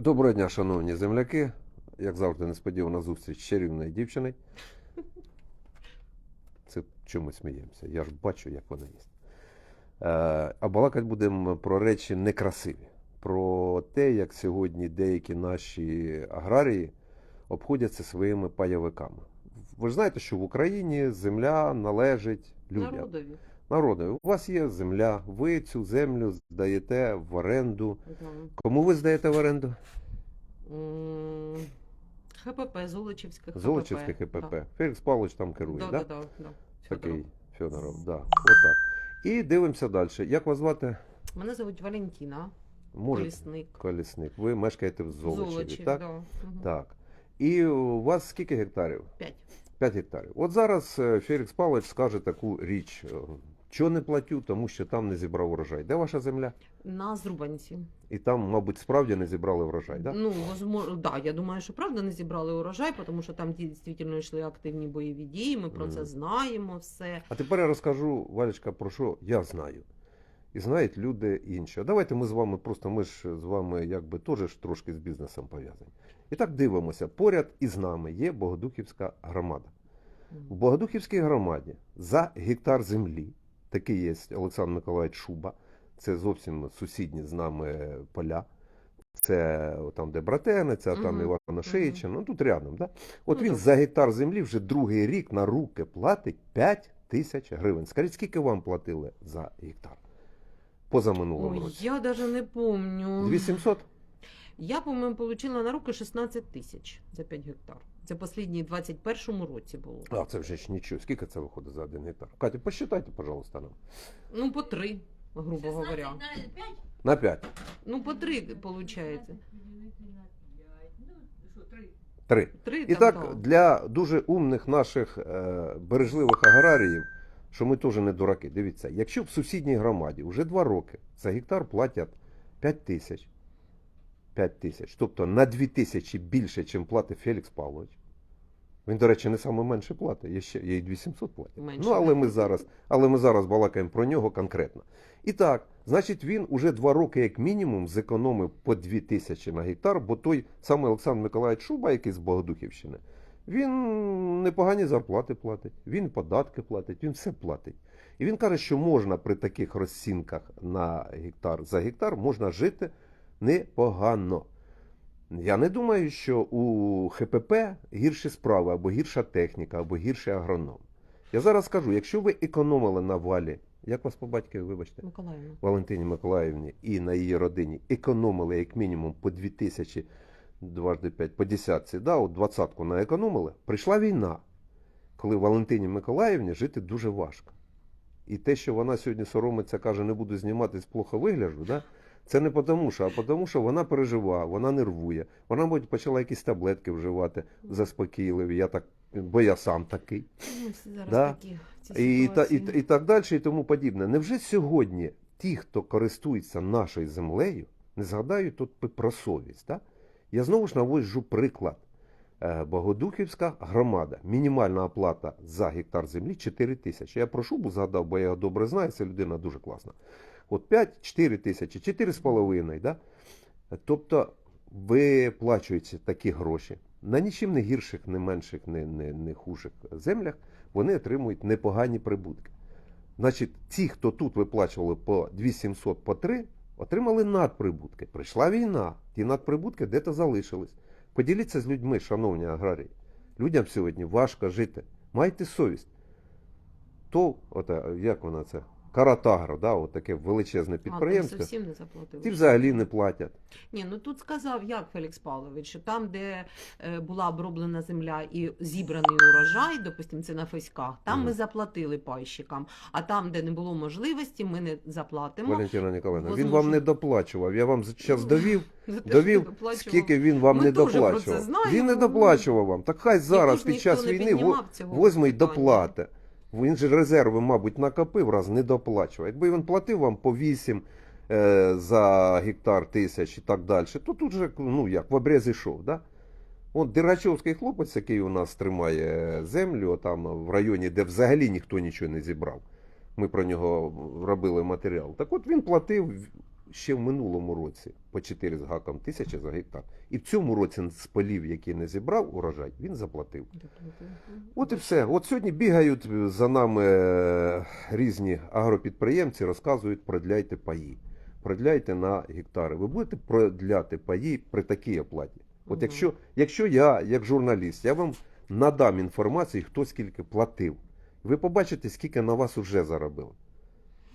Доброго дня, шановні земляки. Як завжди, несподівана зустріч з чарівною дівчиною. Це чому сміємося? Я ж бачу, як вона є. Е, а балакати будемо про речі некрасиві. Про те, як сьогодні деякі наші аграрії обходяться своїми пайовиками. Ви ж знаєте, що в Україні земля належить людям. Народові. Народу. У вас є земля, ви цю землю здаєте в оренду. Да. Кому ви здаєте в оренду? ХПП, Золочівське ХПП. Золочівське ХПП. Фелікс Павлович там керує, Да, так? да, да, да. Такий Федоров. Да. Отак. І дивимося далі. Як вас звати? Мене звуть Валентина, Може, колісник. колісник. Ви мешкаєте в Золочеві, Золочів, так? Да. Мгм. Так. І у вас скільки гектарів? П'ять. 5 гектарів. От зараз е, Фелікс Павлович скаже таку річ. Чого не платю, тому що там не зібрав урожай. Де ваша земля? На Зрубанці. І там, мабуть, справді не зібрали врожай, так? Ну, возможно, да, я думаю, що правда не зібрали урожай, тому що там дійсно йшли активні бойові дії, ми про це знаємо все. А тепер я розкажу, Валечка, про що я знаю. І знають люди інші. А давайте ми з вами просто, ми ж з вами якби теж трошки з бізнесом пов'язані. І так дивимося. Поряд із нами є Богодухівська громада. В Богодухівській громаді за гектар землі, такий є Олександр Миколаївич Шуба, це зовсім сусідні з нами поля. Це там, де Братениця, там Мгм. Івана Шиїчина, ну тут рядом. Да? От Ну, він так. за гектар землі вже другий рік на руки платить 5 тисяч гривень. Скажіть, скільки вам платили за гектар? Поза минулому Ой, році. я даже не помню. 2700? Я, по-моєму, отримала на руки 16 тисяч за 5 гектар. Це останній 21-му році було. А, це вже ж нічого. Скільки це виходить за один гектар? Катя, посчитайте, пожалуйста, нам. Ну, по три, грубо говоря. На 5. Ну, по три, виходить. Три. Три І там, так, да. для дуже умних наших е, бережливих аграріїв, що ми теж не дураки. Дивіться, якщо в сусідній громаді вже два роки за гектар платять 5 тисяч, 5 тисяч, тобто на 2 тисячі більше, ніж платить Фелікс Павлович. Він, до речі, не саме менше платить, є ще є і 2700 платить. Менше. Ну, але ми зараз, але ми зараз балакаємо про нього конкретно. І так, значить, він уже два роки, як мінімум, зекономив по 2 тисячі на гектар, бо той самий Олександр Миколаївич Шуба, який з Богодухівщини, він непогані зарплати платить, він податки платить, він все платить. І він каже, що можна при таких розцінках на гектар за гектар можна жити непогано. Я не думаю, що у ХПП гірші справи, або гірша техніка, або гірший агроном. Я зараз скажу, якщо ви економили на валі, як вас по батькові, вибачте, Миколаївна. Валентині Миколаївні і на її родині економили як мінімум по 2000, дважди 5, по десятці, да, от двадцятку наекономили, прийшла війна, коли Валентині Миколаївні жити дуже важко. І те, що вона сьогодні соромиться, каже, не буду зніматись, плохо вигляджу, да? Це не тому, що, а тому, що вона переживає, вона нервує. Вона, мабуть, почала якісь таблетки вживати заспокійливі. Я так, бо я сам такий. Ну, зараз Да. такі в цій І, та, і, і так далі, і тому подібне. Невже сьогодні ті, хто користується нашою землею, не згадають тут про совість? Так? Я знову ж наводжу приклад. Е, Богодухівська громада. Мінімальна оплата за гектар землі 4 тисячі. Я про шубу згадав, бо я його добре знаю, ця людина дуже класна. От 5-4 тисячі, 4,5. Да? Тобто виплачуються такі гроші на нічим не гірших, не менших, не, не, не хужих землях, вони отримують непогані прибутки. Значить, ті, хто тут виплачували по 2700 по 3, отримали надприбутки. Прийшла війна, ті надприбутки де-то залишились. Поділіться з людьми, шановні аграрії. Людям сьогодні важко жити. Майте совість. То, ота, як вона це? Каратагро, да, от таке величезне А, підприємство. зовсім не заплатили. Ті взагалі не платять. Ні, ну тут сказав як Фелікс Павлович, що там, де е, була оброблена земля і зібраний урожай, допустимо, це на феськах, там Мгм. ми заплатили пайщикам. А там, де не було можливості, ми не заплатимо. Валентина Ніколаївна, він вам не доплачував. Я вам зараз Ну, довів, довів, скільки він вам Ми не доплачував. Він не доплачував вам. Так хай зараз під час війни возьме й питання. доплати. Він же резерви, мабуть, накопив, раз не доплачував. Якби він платив вам по 8 е, за гектар тисяч і так далі, то тут же, ну як, в обрез ішов, да? От Дергачовський хлопець, який у нас тримає землю, там в районі, де взагалі ніхто нічого не зібрав. Ми про нього робили матеріал. Так от він платив ще в минулому році по 4 з гаком тисячі за гектар. І в цьому році з полів, які не зібрав урожай, він заплатив. От і все. От сьогодні бігають за нами е, різні агропідприємці, розказують, продляйте паї. Продляйте на гектари. Ви будете продляти паї при такій оплаті. От якщо, якщо я, як журналіст, я вам надам інформацію, хто скільки платив, ви побачите, скільки на вас вже заробили.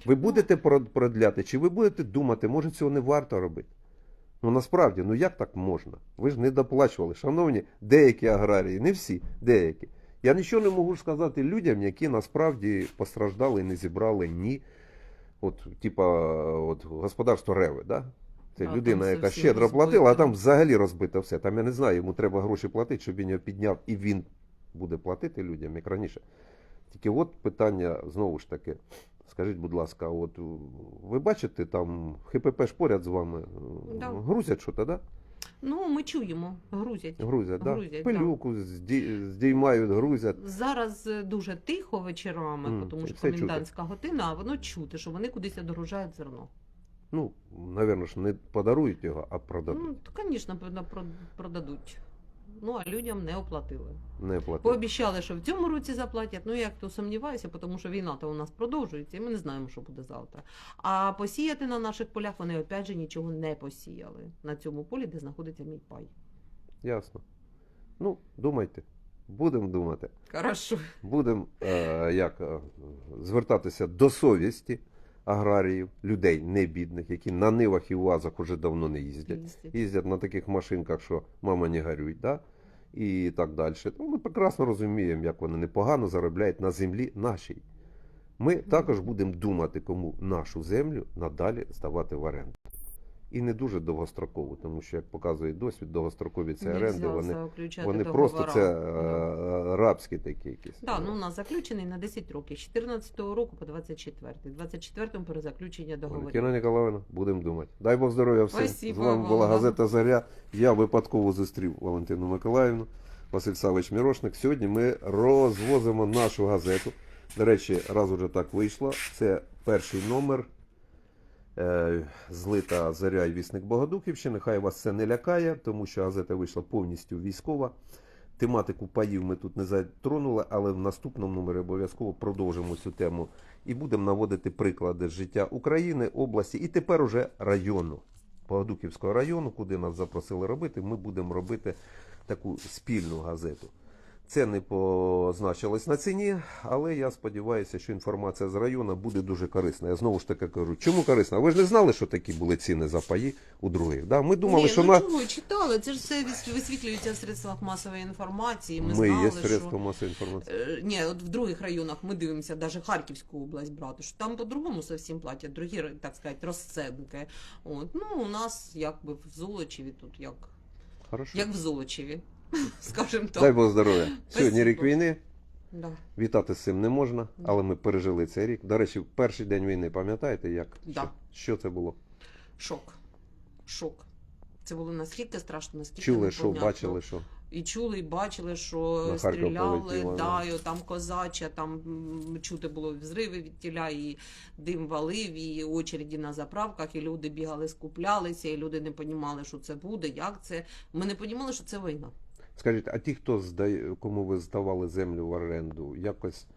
Ви будете продляти, чи ви будете думати, може цього не варто робити? Ну насправді, ну як так можна? Ви ж не доплачували, шановні, деякі аграрії, не всі, деякі. Я нічого не можу сказати людям, які насправді постраждали і не зібрали ні. От, типа, от господарство Реви, да? Це А, людина, яка щедро платила, а там взагалі розбито все. Там я не знаю, йому треба гроші платити, щоб він його підняв, і він буде платити людям, як раніше. Тільки от питання знову ж таки. Скажіть, будь ласка, от ви бачите, там ХПП ж поряд з вами е, Да. грузять що то да? Ну, ми чуємо, грузять. Грузять, да? Грузять, Пилюку зді- здіймають, грузять. Зараз е, дуже тихо вечорами, Мгм, тому що все чути. комендантська година, а воно чути, що вони кудись догружають зерно. Ну, напевно ж, не подарують його, а продадуть. Ну, то, звісно, продадуть. Ну, а людям не оплатили. Не платять. Пообіцяли, що в цьому році заплатять. Ну, я то сумніваюся, тому що війна то у нас продовжується, і ми не знаємо, що буде завтра. А посіяти на наших полях вони опять же нічого не посіяли на цьому полі, де знаходиться мій пай. Ясно. Ну, думайте. Будемо думати. Хорошо. Будемо е, як, е, звертатися до совісті аграріїв, людей не бідних, які на нивах і УАЗах уже давно не їздять. Їздять. Їздять на таких машинках, що мама не горюй, да? І так далі. Ну, ми прекрасно розуміємо, як вони непогано заробляють на землі нашій. Ми також будемо думати, кому нашу землю надалі здавати в оренду. І не дуже довгостроково, тому що, як показує досвід, довгострокові це оренди, вони, вони просто це е, е, рабські такі якісь. Да, ну у нас заключений на 10 років, з 14 року по 24. 24-му перезаключення договорів. Кіна Ніколаївна, будемо думати. Дай Бог здоров'я всім. Спасибо З вами вам, була газета Заря. Я випадково зустрів Валентину Миколаївну, Василь Савич Мірошник. Сьогодні ми розвозимо нашу газету. До речі, раз уже так вийшло. Це перший номер. Е, злита Заря і вісник Богодухівщини. Хай вас це не лякає, тому що газета вийшла повністю військова. Тематику паїв ми тут не затронули, але в наступному номері обов'язково продовжимо цю тему і будемо наводити приклади життя України, області і тепер уже району. Богодуківського району, куди нас запросили робити, ми будемо робити таку спільну газету. Це не позначилось на ціні, але я сподіваюся, що інформація з району буде дуже корисна. Я знову ж таки кажу, чому корисна? Ви ж не знали, що такі були ціни за паї у других. Да? Ми думали, Ні, що ну на чого, читали, це ж все вис- висвітлюється в средствах масової інформації. Ми, ми знали, є що... средства масової інформації. Е, Ні, от в других районах ми дивимося, навіть Харківську область брати, що там по-другому зовсім платять, другі, так сказати, розценки. От. Ну, у нас якби в Золочеві тут як, Хорошо. як в Золочеві, скажімо так. Дай Бог здоров'я. Сьогодні рік війни. Да. Вітати з цим не можна, але ми пережили цей рік. До речі, перший день війни, пам'ятаєте, як? Да. Що, що це було? Шок. Шок. Це було настільки страшно, наскільки Чули, що бачили, що. І чули, і бачили, що На стріляли, полетіло, да, і там козача, там чути було взриви від тіля, і дим валив, і очереді на заправках, і люди бігали, скуплялися, і люди не розуміли, що це буде, як це. Ми не розуміли, що це війна. Скажіть, а ті, хто здає, кому ви здавали землю в оренду, якось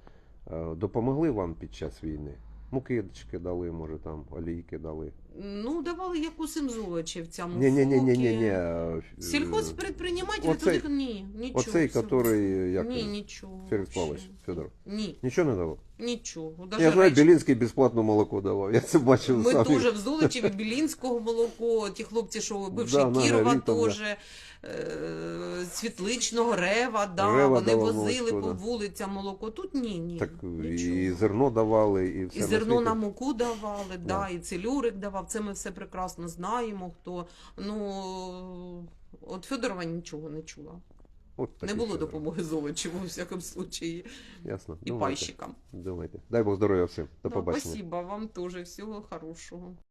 е, допомогли вам під час війни? Мукидочки дали, може там олійки дали. Ну, давали як усім золочівцям. Ні, ні, ні, ні, ні, ні. Фоки. Сільхозпредпринимателі Оцей- туди ні, нічого. Оцей, який, як Ні, нічого. Павлович Федоров. Ні, Нічого не давав? нічого. Я знаю, речі- Білінський безплатно молоко давав. Я це бачив Ми сам. теж в Золочеві Білінського молоко, ті хлопці, що бивші Да, Кірова да. теж, е, Світличного, Рева, да, Рева вони возили молочко, по да. вулицям молоко. Тут ні, ні. Так нічого. і зерно давали, і все І на зерно світі. на муку давали, да. Да. і целюрик давав. Це ми все прекрасно знаємо. Хто ну от Федорова нічого не чула. От Не було Федоров. допомоги Золочеву, у всякому случаї, Ясно. і Думайте. пайщикам. Думайте. Дай Бог здоров'я всім. До побачення. спасибо вам теж. Всього хорошого.